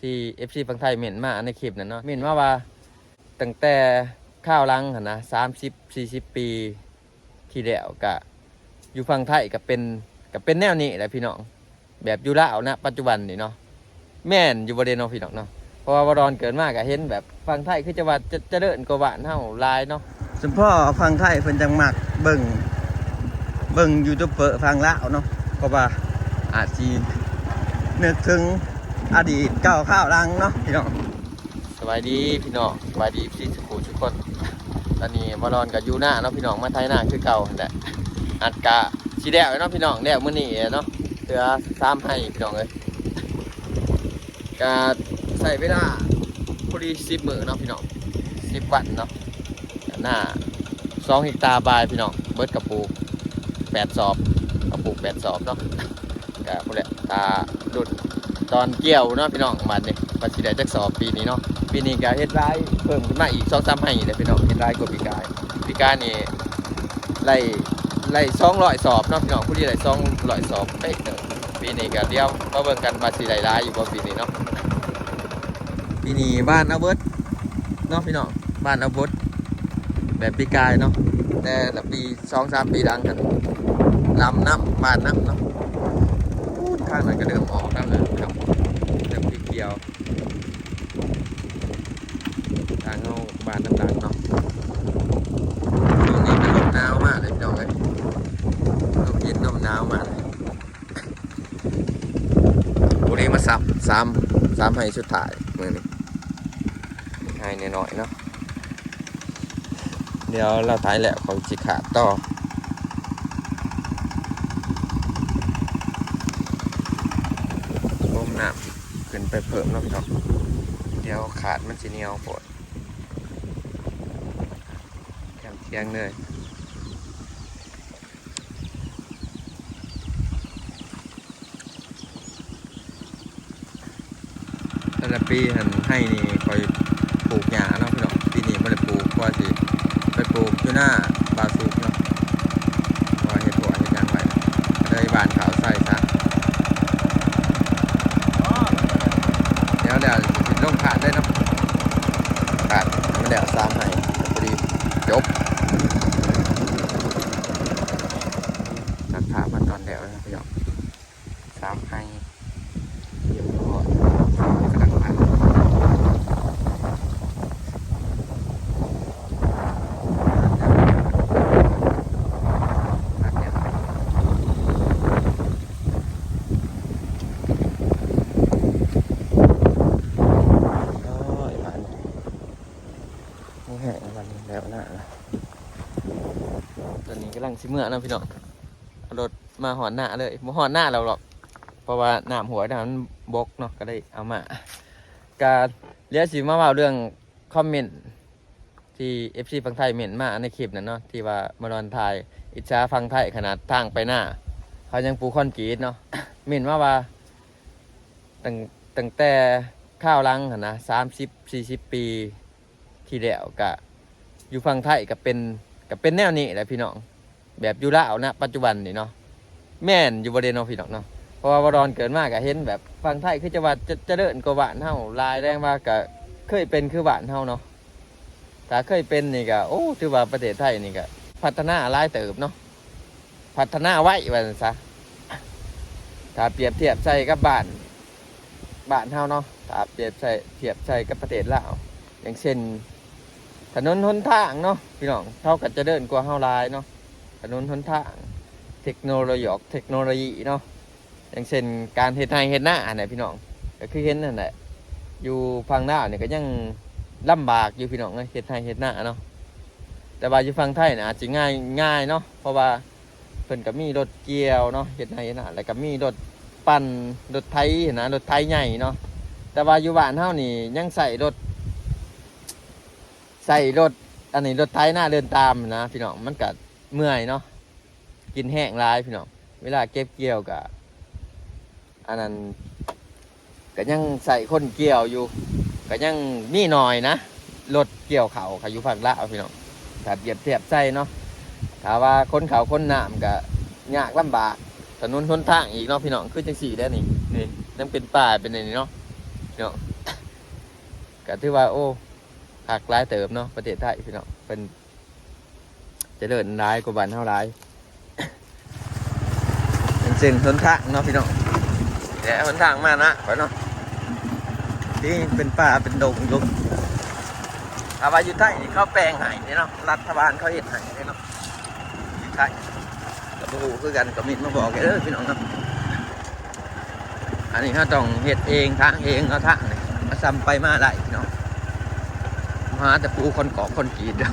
ที่ FC ฝั่งไทยเม่นมาในคลิปนั้นเนาะเม่นมาว่าตั้งแต่ข้าวลังหันนะ30 40ปีที่แล้วก็อยู่ฝั่งไทยก็เป็นก็เป็นแนวนี้แหละพี่น้องแบบอยู่ลานะปัจจุบันนี่เนาะแม่นอยู่บ่ได้เนาะพี่น้องเนาะเพราะว่าวรอนเกิดมาก็เห็นแบบฝั่งไทยคือจะว่าจะเจริญกว่าบ้านเฮาลายเนาะสมพ่อฟังไทยเพิ่นจังมักเบิ่งเบิ่งยูทูบเบอร์ฟังลาวเนาะก็ว่าอาจสินึกถึง อดีตเก่าข้าวหลังเนาะพี่น้องสบายดีพี่น้องสบายดีพี่สุขุทุกคน ตอนนี้วารอนกับยูน้าเนาะพี่น้องมาไทยหน้าคือเก่าแต่นแหละอัดกะชีแดวเนาะพี่น้องแดวมื้อนี้เนาะเตือซ้ำให้พี่น้องเลยกะใส่เวลาพอดีสิบมือเนาะพี่น้องสิบวันเนาะหน้าสองเฮกตาร์บายพี่น้องเบิร์ดกระปูแปดสอบกระปูแปดสอบเนาะกะพวกแหละตาดุด ตอนเกี่ยวเนาะพี่น้องมาเนี่ยปัจจุบันจักสอบปีนี้เนาะปีนี้ก็เฮ็ดรายเพิ่มขึ้นมาอีกสองสามให้เลยพี่น้องเฮ็ดรายกว่าปีกายปีกายนี่ไล่ไล่สองร้อยสอบเนาะพี่น้องผู้ที่ไล่สองร้อยสอบเป๊ะเด้อปีนี้ก็เดียวมาเบิ่งกันว่าสิไล่รายอยู่บ่ปีนี้เนาะปีนี้บ้านอาเบิร์ดเนาะพี่น้องบ้านอาเบิร์ดแบบปีกายเนาะแต่ละปีสองสามปีดังกันลำน้ำบ้านน้ำเนาะอู้างนั้นก็เริ่มออกแล้วเลยพี่น้องเริ่มเกี่ยว ทางเข้า บ้านต่างๆเนาะช่วงนี้เป็นลมหนาวมากเลยพี่น้องเลยลมเย็นลมหนาวมากเลยวันนี้มาสับสามสามให้ชุดถ่ายมือนี้ให้หน่อยๆเนาะเดี๋ยวเราถ่ายแล้วของจิขาดต่อลมน้ำขึ้นไปเพิ่มเนาะพี่น้องเดี๋ยวขาดมันสิเหนียวปวด แคมเทียงเลยแต่ละปีหันให้นี่คอยปลูกหญ้าเนาะพี่น้องปีนี้ไม่ได้ปลูกเพราะว่าสิไปปลูกอยู่หน้าบาสุกเนาะเพราะว่าเห็ดหัวเห็ดหยางไว้ก็เลยบานขาวใส่ซะเดี๋ยวเดี๋ยวสิลงขาดได้เนาะ ขาดมันเดี๋ยวซ้ำให้พอดีจบตัดภาพมาตอนเดียวนะพี่น้องซ้ำให้เรียบร้อยกำลังไปอันเนี้ยโอ้ยอัน นี่แห้งวันนี้แล้วนะตอนนี้กำลัง สิเมื่อนะพี่น้องเอารถมาหอนหน้าเลยมาหอนหน้าเราหรอกเพราะว่าน้ำหัวน้ำบกเนาะก็ได้เอามาการเรียสิมาเว่าเรื่องคอมเมนต์ที่เอฟซีฟังไทยเมนมาในคลิปนั้นเนาะที่ว่ามารอนไทยอิจฉาฟังไทยขนาดทางไปหน้า เขายังปูคอนกรีตเนาะเมนมาว่าตั้งตั้งแต่ข้าวหลังนะสามสิบสี่สิบปีที่แล้วก็อยู่ฝั่งไทยก็เป็นก็เป็นแนวนี้แหละพี่น้อง แบบอยู่ลาวนะปัจจุบันนี่เนาะแม่นอยู่บ่ได้เนาะพี่น้องเนาะเพราะว่าวรอนเกิดมาก็เห็นแบบฝั่งไทยคือจะว่าจะเจริญกว่าบ้านเฮาลายแรงว่าก็เคยเป็นคือบ้านเฮาเนาะถ้าเคยเป็นนี่ก็โอ้ถือว่าประเทศไทยนี่ก็พัฒนาหลายเติบเนาะพัฒนาไว้ว่าซั่นซะถ้าเปรียบเทียบใส่กับบ้านบ้านเฮาเนาะถ้าเปรียบใส่เทียบใส่กับประเทศลาวอย่างเช่นถนนหนทางเนาะพี่น้องเท่ากับจะเดินกว่าเฮาลายเนาะ ถนนหนทางเทคโนโลยีเทคโนโลยีเนาะอย่างเช่นการเฮ็ดไร่เฮ็ดนาอันไหนพี่น้องก็คือเห็นนั่นแหละอยู่ฝั่งลาเนี่ยก็ยังลำบากอยู่พี่น้องเอ้ยเฮ็ดไร่เฮ็ดนาเนาะแต่ว่าอยู่ฝั่งไทยน่ะอาจจะง่ายง่ายเนาะเพราะว่าเพิ่นก็มีรถเกี่ยวเนาะเฮ็ดไร่เฮ็ดนาแล้วก็มีรถปั่นรถไถนะรถไถใหญ่เนาะแต่ว่าอยู่บ้านเฮานี่ยังใส่รถใส่รถอันนี้รถไถหน้าเดินตามนะพี่น้องมันกัด เมื่อยเนาะกินแห้งร้ายพี่น้องเวลาเก็บเกี่ยวกับอันนั้นก็ยังใส่คนเกี่ยวอยู่ก็ยังนี่หน่อยนะรถเกี่ยวเขาขายู่ฝั่งลาพี่น้องถ้าเปรียบเทียบใส่เนาะถ้าว่าคนเขาคนหน้ำก็ยากลำบากถนนทนทางอีกเนาะพี่น้องคือจังสี่ได้นี่นี่นั่นเป็นป่าเป็นอะไรเนาะพี่น้องก็ถือว่าโอ้หักหลายเติบเนาะประเทศไทยพี่น้องเป็น จะเจริญร้ายกว่าบ้านเท่าไรเป็นเส้นหนทางเนาะพี่น้องแต่หนทางมานะไปเนาะที่เป็นป่าเป็นดงลุกอาวายู่ไทยนี่เขาแปลงหายเนาะรัฐบาลเขาเห็นหายเนาะยู่ไทยกับผู้คือกันกับมิตรมาบอกแกเด้อพี่น้องเนาะอันนี้เขาต้องเฮ็ดเองทางเองเอาทางนี่มาซ้ำไปมาได้พี่น้องมาแต่ปูคนเกาะคนกีดเด้อ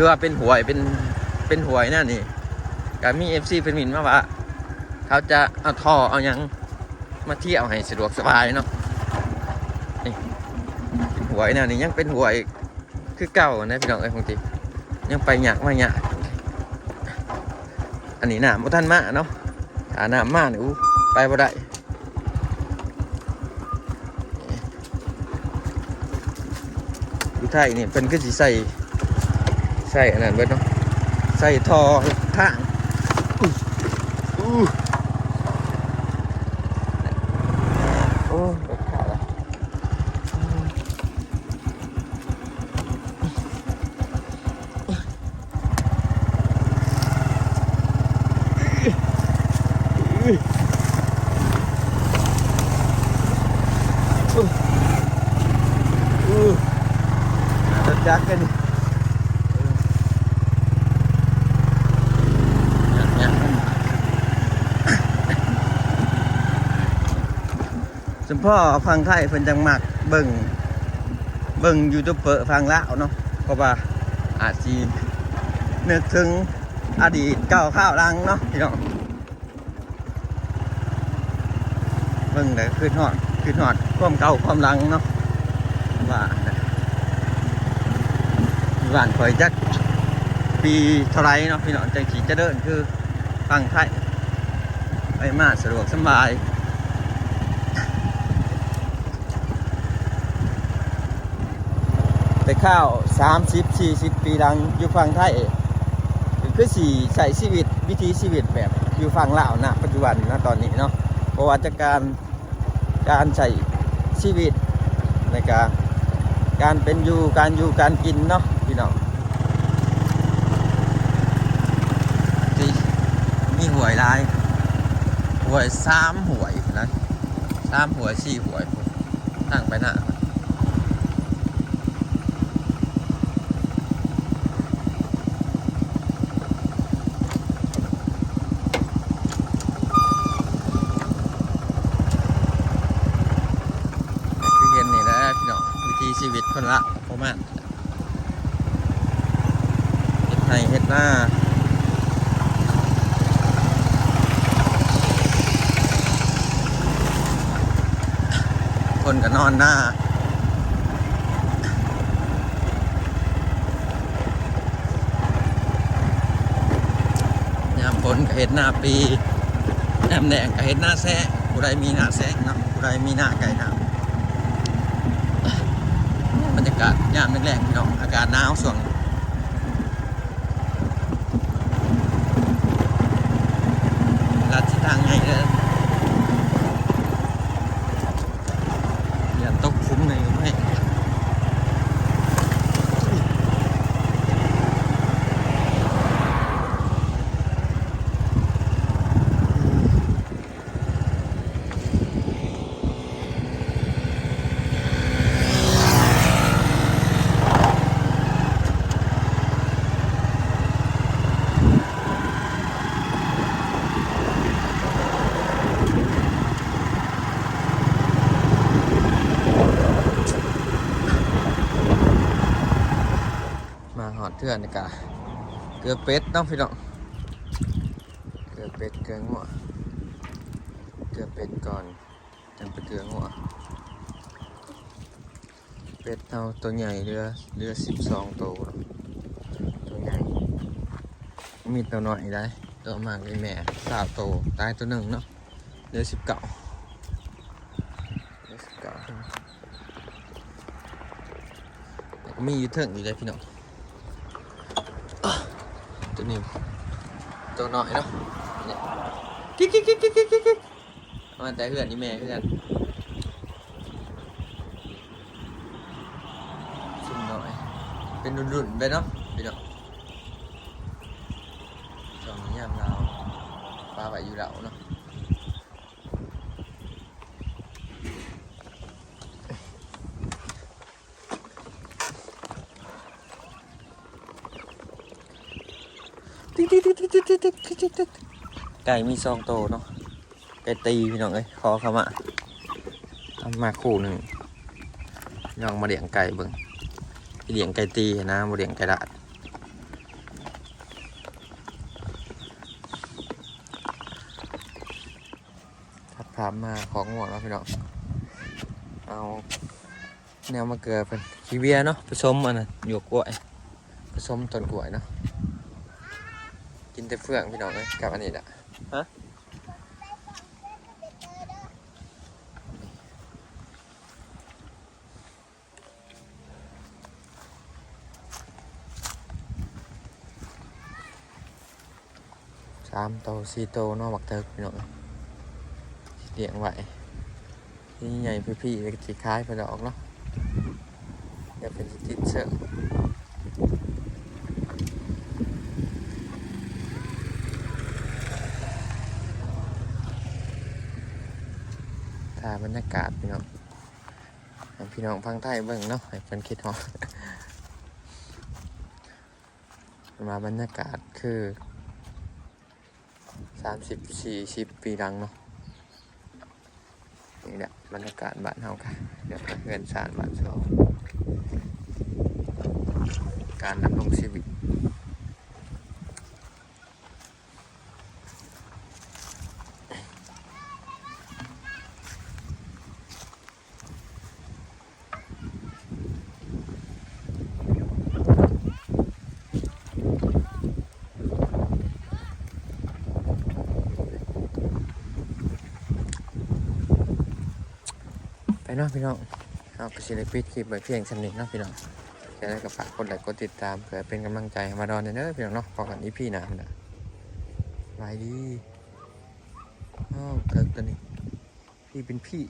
คือว่าเป็นหวยเป็นเป็นหวยนั่นนี่ก็มีเอฟซีเป็นมินมาว่า เขาจะเอาท่อเอายังมาเที่ยวให้สะดวกสบายเนาะนี่เป็นหวยนั่นนี่ยังเป็นหวยคือเก่านะพี่น้องเอ้ยบางทียังไปหยักมาหยักอันนี้หน้ำบ่ทันมาเนาะถ้าน้ำมาเนี่ยอู้ไปบ่ได้อยู่ไทยนี่เป็นก็สิใส่ ใส่อันนั้นเบิดเนาะใส่ทอทางอู้อู้โอ้เด็ดขาดละอู้รถจักรกันนี่ เนี่ย สมพ่อฟังไทยเพิ่นจังมักเบิ่งเบิ่งยูทูบเบอร์ฟังลาวเนาะเพราะว่าอาจสินึกถึงอดีตเก่าข้าวลังเนาะพี่น้องเบิ่งได้ขึ้นฮอดขึ้นฮอดความเก่าความลังเนาะว่าบ้านข่อยจักปีเท่าไรเนาะพี่น้องจังสีจะเดินคือฟังไทยไปมาสะดวกสบายแต่ ข้าว 30 40 ปีหลังอยู่ฝั่งไทยคือสีใส่ชีวิตวิถีชีวิตแบบอยู่ฝั่งลาวนะปัจจุบันนะตอนนี้เนาะเพราะว่าจากการการใช้ชีวิตในการการเป็นอยู่การอยู่การกินเนาะพี่น้องที่มีหวยลายหวยสามหวยนะสามหวยสี่หวยตั้งไปหน้าคือเห็นนี่แหละพี่น้องวิธีชีวิตคนละประมาณเฮ็ดไทยเฮ็ดหน้า คนก็นอนหน้า ยามฝนก็เห็ดหน้าปียามแดงก็เห็ดหน้าแซะผู้ใดมีหน้าแซะเนาะผู้ใดมีหน้าไก่น้ำบรรยากาศยามแรกๆพี่น้องอากาศหนาวส่วงลัดที่ทางไงเลย อย่าตกคุ้มในไม่ มาหอดเทื่อนนี่กะเกลือเป็ดน้องพี่น้องเกลือเป็ดเกลืองัวเกลือเป็ดก่อนจังไปเกลืองัวเป็ดเอาตัวใหญ่เรือเรือสิบสองตัวตัวใหญ่มีตัวน้อยได้ตัวมากเลยแม่สาวโตตายตัวหนึ่งเนาะเรือสิบเก้าเรือสิบเก้ามีอยู่เทิงอยู่เลยพี่น้อง นี้ตัวน้อยเนาะเนี่ยกิ๊กกิ๊กกิ๊กกิ๊กกิ๊กกิ๊กมาแต่เพื่อนนี่แม่เพื่อนชุ่มหน่อย เป็นรุ่นๆไปเนาะไปเนาะตอนนี้ยามเราปลาไหวอยู่แล้วเนาะ ไก่มีซองโตเนาะไก่ตีพี่น้องเอ้ยขอเขามาเอามาคู่หนึ่งน้องมาเลี้ยงไก่เบิ่งเลี้ยงไก่ตีนะบ่เลี้ยงไก่ดาดทัดภาพมาของหัวแล้วพี่น้องเอาแนวมาเกลือเป็นคีเวียเนาะผสมอันนั้นหยวกกล้วยผสมต้นกล้วยเนาะ กินแต่เฟืองพี่น้องเลยกับอันนี้แหละฮะสามโตสี่โตเนอกบักเทิกพี่น้องเลี้ยงไว้ที่ใหญ่พี่ๆเลยสีคล้ายไปดอกเนาะเดี๋ยวเป็นสิติดเสื้อถ่าย บรรยากาศพี่น้องพี่น้องฟังไทยเบิ่งเนาะให้เป็นคิดฮอมาบรรยากาศคือสามสิบสี่สิบปีหลังเนาะนี่แหละบรรยากาศบ้านเฮาค่ะเดี๋ยวเงินสารบ้านเฮาการดำรงชีวิต ไปเนาะพี่น้องเอาไปสิเลยปิดคลิปไว้เพียงสำนิทเนาะพี่น้องจะได้กับฝากกดไลค์กดติดตามเพื่อเป็นกำลังใจมาดอนเด้อพี่น้องเนาะพอกันอีพี่นะนะไปดีอ้าวเกิดตัวนี้พี่เป็นพี่